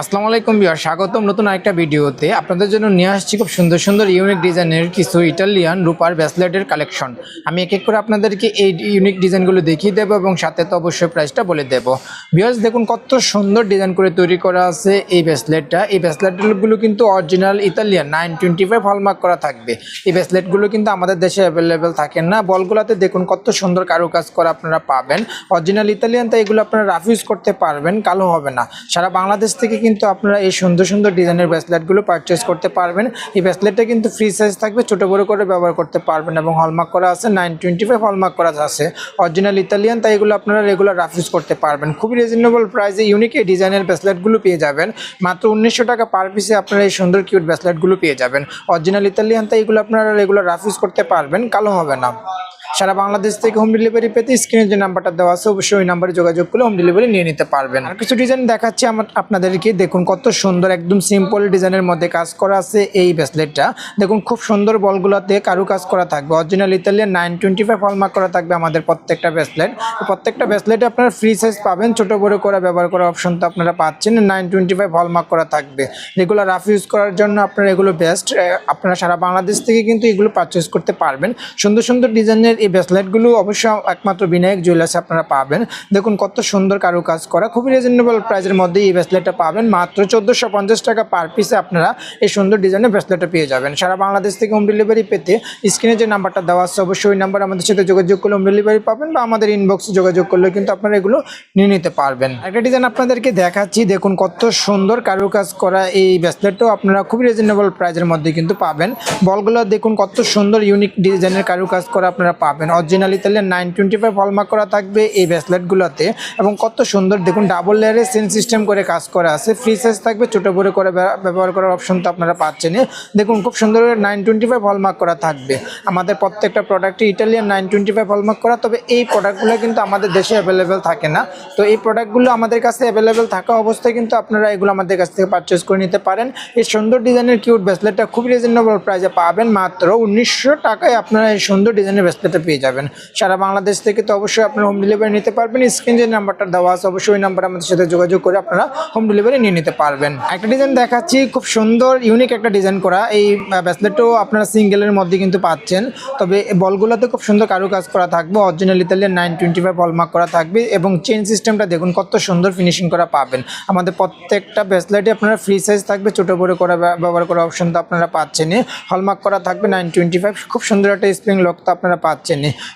আসসালামু আলাইকুম বিয়ার স্বাগতম নতুন আরেকটা ভিডিওতে। আপনাদের জন্য নিয়ে আসছি খুব সুন্দর সুন্দর ইউনিক ডিজাইনের কিছু ইটালিয়ান রূপার ব্যাসলেটের কালেকশন আমি এক এক করে আপনাদেরকে এই ইউনিক ডিজাইনগুলো দেখিয়ে দেবো এবং সাথে তো অবশ্যই প্রাইসটা বলে দেবো। বিয়ার্স দেখুন কত সুন্দর ডিজাইন করে তৈরি করা আছে এই ব্যাসলেটটা এই ব্যাসলেটগুলো কিন্তু original Italian nine twenty five hallmark করা থাকবে। এই ব্যাসলেটগুলো কিন্তু আমাদের দেশে অ্যাভেলেবেল থাকে না। বলগুলোতে দেখুন কত সুন্দর কারুকাজ করা আপনারা পাবেন। অরিজিনাল ইতালিয়ান তাই এগুলো আপনারা রাফ ইউজ করতে পারবেন, কালো হবে না। সারা বাংলাদেশ থেকে কিন্তু আপনারা এই সুন্দর সুন্দর ডিজাইনের ব্রেসলেটগুলো পারচেস করতে পারবেন। এই ব্রেসলেটটা কিন্তু ফ্রি সাইজ থাকবে, ছোটো বড়ো করে ব্যবহার করতে পারবেন এবং হলমার্ক করা আছে নাইন টোয়েন্টি ফাইভ হলমার্ক করা আছে। অরিজিনাল ইতালিয়ান তাই এগুলো আপনারা রেগুলার রাফ ইউজ করতে পারবেন। খুবই রিজনেবল প্রাইসে ইউনিক এই ডিজাইনের ব্রেসলেটগুলো পেয়ে যাবেন। মাত্র উনিশশো টাকা পার পিসে আপনারা এই সুন্দর কিউট ব্রেসলেটগুলো পেয়ে যাবেন। অরিজিনাল ইতালিয়ান তাই এগুলো আপনারা রেগুলার রাফ ইউজ করতে পারবেন, কালো হবে না। সারা বাংলাদেশ থেকে হোম ডেলিভারি পেতে স্ক্রিনে যে নাম্বারটা দেওয়া আছে, অবশ্যই ওই নাম্বারে যোগাযোগ করে হোম ডেলিভারি নিয়ে নিতে পারবেন। আর কিছু ডিজাইন দেখাচ্ছি আমার আপনাদেরকে। দেখুন কত সুন্দর, একদম সিম্পল ডিজাইনের মধ্যে কাজ করা আছে এই ব্রেসলেটটা দেখুন খুব সুন্দর বলগুলোতে কারু কাজ করা থাকবে। Original Italian nine twenty five hallmark করা থাকবে আমাদের প্রত্যেকটা ব্রেসলেট প্রত্যেকটা ব্রেসলেটে আপনারা ফ্রি সাইজ পাবেন, ছোট বড় করে, ব্যবহার করার অপশন তো আপনারা পাচ্ছেন। নাইন টোয়েন্টি ফাইভ হলমার্ক করা থাকবে। যেগুলো রাফ ইউজ করার জন্য আপনারা এগুলো বেস্ট আপনারা সারা বাংলাদেশ থেকে কিন্তু এগুলো পারচেস করতে পারবেন। সুন্দর সুন্দর ডিজাইনের এই ব্রেসলেটগুলো অবশ্য একমাত্র বিনায়ক জুয়েলার্সে আপনারা পাবেন। দেখুন, কত সুন্দর কারু কাজ করা, খুবই রিজনেবল প্রাইসের মধ্যে এই ব্রেসলেটটা পাবেন। মাত্র চোদ্দোশো টাকা পার পিসে আপনারা এই সুন্দর ডিজাইনের ব্রেসলেটটা পেয়ে যাবেন। সারা বাংলাদেশ থেকে হোম ডেলিভারি পেতে স্ক্রিনে যে নাম্বারটা দেওয়া আছে, অবশ্যই ওই নাম্বার আমাদের সাথে যোগাযোগ করলে হোম ডেলিভারি পাবেন বা আমাদের ইনবক্সে যোগাযোগ করলে কিন্তু আপনারা এগুলো নিয়ে নিতে পারবেন। একটা ডিজাইন আপনাদেরকে দেখাচ্ছি, দেখুন, কত সুন্দর কারুকাজ করা এই ব্রেসলেটটাও আপনারা খুবই রিজনেবল প্রাইসের মধ্যে কিন্তু পাবেন। বলগুলো দেখুন, কত সুন্দর ইউনিক ডিজাইনের কারুকাজ করা আপনারা পাবেন। Original Italian nine twenty five hallmark করা থাকবে এই ব্রেসলেটগুলোতে এবং কত সুন্দর, দেখুন ডাবল লেয়ারে সেন সিস্টেম করে কাজ করা আছে। ফ্রি সাইজ থাকবে, ছোটো বড়ো করে ব্যবহার করার অপশন তো আপনারা পাচ্ছেন দেখুন, খুব সুন্দর নাইন টোয়েন্টি ফাইভ হলমার্ক করা থাকবে। আমাদের প্রত্যেকটা প্রোডাক্টে Italian nine twenty five hallmark করা, তবে এই প্রোডাক্টগুলো কিন্তু আমাদের দেশে অ্যাভেলেবেল থাকে না। তো এই প্রোডাক্টগুলো আমাদের কাছে অ্যাভেলেবেল থাকা অবস্থায় কিন্তু আপনারা এগুলো আমাদের কাছ থেকে পারচেস করে নিতে পারেন। এই সুন্দর ডিজাইনের কিউট ব্রেসলেটটা খুব রিজনেবল প্রাইসে পাবেন। মাত্র উনিশশো টাকায় আপনারা এই সুন্দর ডিজাইনের ব্রেসলেটটা পেয়ে যাবেন। সারা বাংলাদেশ থেকে তো অবশ্যই আপনারা হোম ডেলিভারি নিতে পারবেন। স্ক্রিন যে নাম্বারটা দেওয়া আছে, অবশ্যই ওই নাম্বার আমাদের সাথে যোগাযোগ করে আপনারা হোম ডেলিভারি নিয়ে নিতে পারবেন। একটা ডিজাইন দেখাচ্ছি, খুব সুন্দর ইউনিক একটা ডিজাইন করা। এই ব্যাসলেটও আপনারা সিঙ্গেলের মধ্যে কিন্তু পাচ্ছেন। তবে বলগুলোতে খুব সুন্দর কারুকাজ করা থাকবে। Original Italian nine twenty five hallmark করা থাকবে এবং চেন সিস্টেমটা দেখুন, কত সুন্দর ফিনিশিং করা পাবেন। আমাদের প্রত্যেকটা ব্রেসলেটে আপনারা ফ্রি সাইজ থাকবে। ছোটো, বড়ো করে ব্যব- ব্যবহার করার অপশন তো আপনারা পাচ্ছেন হলমার্ক করা থাকবে নাইন টোয়েন্টি ফাইভ খুব সুন্দর একটা স্প্রিং লক তো আপনারা পাচ্ছেন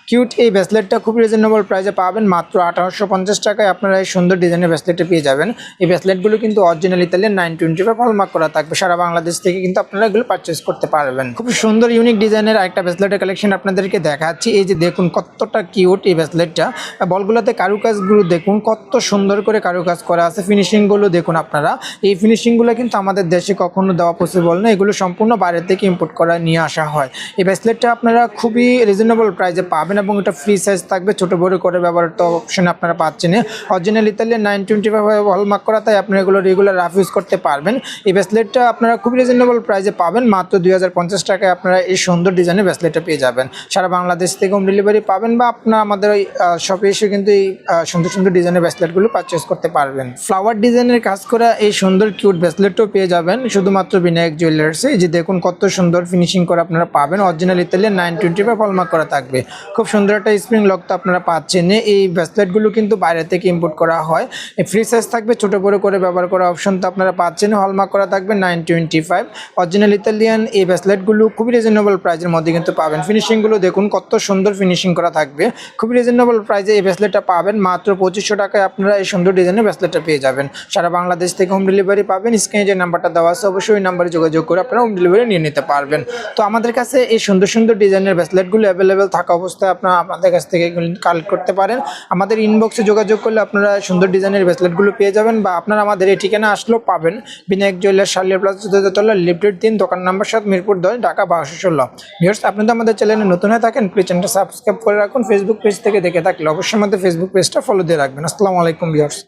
কিউট এই ব্রেসলেটটা খুব রিজনেবল প্রাইসে পাবেন। মাত্র আঠারোশো পঞ্চাশ টাকায় আপনারা এই সুন্দর ডিজাইনের ব্রেসলেটে পেয়ে যাবেন। এই ব্রেসলেটগুলো কিন্তু original Italian nine twenty five hallmark করা থাকবে। সারা বাংলাদেশ থেকে কিন্তু আপনারা এগুলো পারচেস করতে পারবেন। খুব সুন্দর ইউনিক ডিজাইনের একটা ব্রেসলেটের কালেকশন আপনাদেরকে দেখাচ্ছি। এই যে দেখুন কতটা কিউট এই ব্রেসলেটটা বলগুলোতে কারুকাজগুলো দেখুন, কত সুন্দর করে কারুকাজ করা আছে। ফিনিশিংগুলো দেখুন আপনারা। এই ফিনিশিংগুলো কিন্তু আমাদের দেশে কখনো দেওয়া পসিবল না। এগুলো সম্পূর্ণ বাইরে থেকে ইম্পোর্ট করা নিয়ে আসা হয়। এই ব্রেসলেটটা আপনারা খুবই রিজনেবল প্রাইসে পাবেন এবং এটা ফ্রি সাইজ থাকবে। ছোটো বড়ো করে ব্যবহার তো অপশন আপনারা পাচ্ছেন original Italian nine twenty five hallmark করা, তাই আপনারা এগুলো রেগুলার রাফ ইউজ করতে পারবেন। এই ব্রেসলেটটা আপনারা খুবই রিজনেবল প্রাইজে পাবেন। মাত্র দুই হাজার পঞ্চাশ টাকায় আপনারা এই সুন্দর ডিজাইনের ব্রেসলেটটা পেয়ে যাবেন। সারা বাংলাদেশ থেকে হোম ডেলিভারি পাবেন বা আপনারা আমাদের ওই শপে এসে কিন্তু এই সুন্দর সুন্দর ডিজাইনের ব্রেসলেটগুলো পারচেস করতে পারবেন। ফ্লাওয়ার ডিজাইনের কাজ করা এই সুন্দর কিউট ব্রেসলেটও পেয়ে যাবেন। শুধুমাত্র বিনায়ক জুয়েলার্সে যে দেখুন কত সুন্দর ফিনিশিং করে আপনারা পাবেন। Original Italian nine twenty five hallmark করা থাকবে। খুব সুন্দর একটা স্প্রিং লক তো আপনারা পাচ্ছেন। এই ব্রেসলেটগুলো কিন্তু বাইরে থেকে ইম্পোর্ট করা হয়। ফ্রি সাইজ থাকবে, ছোটো বড়ো করে ব্যবহার করা অপশন তো আপনারা পাচ্ছেন। হলমার্ক করা থাকবে nine twenty five original Italian এই ব্রেসলেটগুলো খুবই রিজনেবল প্রাইসের মধ্যে কিন্তু পাবেন। ফিনিশিংগুলো দেখুন, কত সুন্দর ফিনিশিং করা থাকবে। খুবই রিজনেবল প্রাইসে এই ব্রেসলেটটা পাবেন। মাত্র পঁচিশশো টাকায় আপনারা এই সুন্দর ডিজাইনের ব্রেসলেটটা পেয়ে যাবেন। সারা বাংলাদেশ থেকে হোম ডেলিভারি পাবেন। স্ক্রিনে যে নাম্বারটা দেওয়া আছে, অবশ্যই ওই নাম্বারে যোগাযোগ করে আপনারা হোম ডেলিভারি নিয়ে নিতে পারবেন। তো আমাদের কাছে এই সুন্দর সুন্দর ডিজাইনের ব্রেসলেটগুলো অ্যাভেলেবেল থাকা অবস্থায় আপনারা আমাদের কাছ থেকে কালেক্ট করতে পারেন। আমাদের ইনবক্সে যোগাযোগ করলে আপনারা সুন্দর ডিজাইনের ব্রেসলেটগুলো পেয়ে যাবেন বা আপনারা আমাদের এই ঠিকানা আসলেও পাবেন। বিনায়ক জুয়েলার শালিয়া প্লাজা তলা লিফটেড তিন, দোকান নাম্বার সাত, মিরপুর দশ, ঢাকা বারোশো ষোলো। ভিউর্স আপনি তো আমাদের চ্যানেলে নতুন হয়ে থাকেন প্লিজ চ্যানেলটা সাবস্ক্রাইব করে রাখুন। ফেসবুক পেজ থেকে দেখে থাকলে অবশ্যই আমাদের ফেসবুক পেজটা ফলো দিয়ে রাখবেন। আসসালামু আলাইকুম ভিউর্স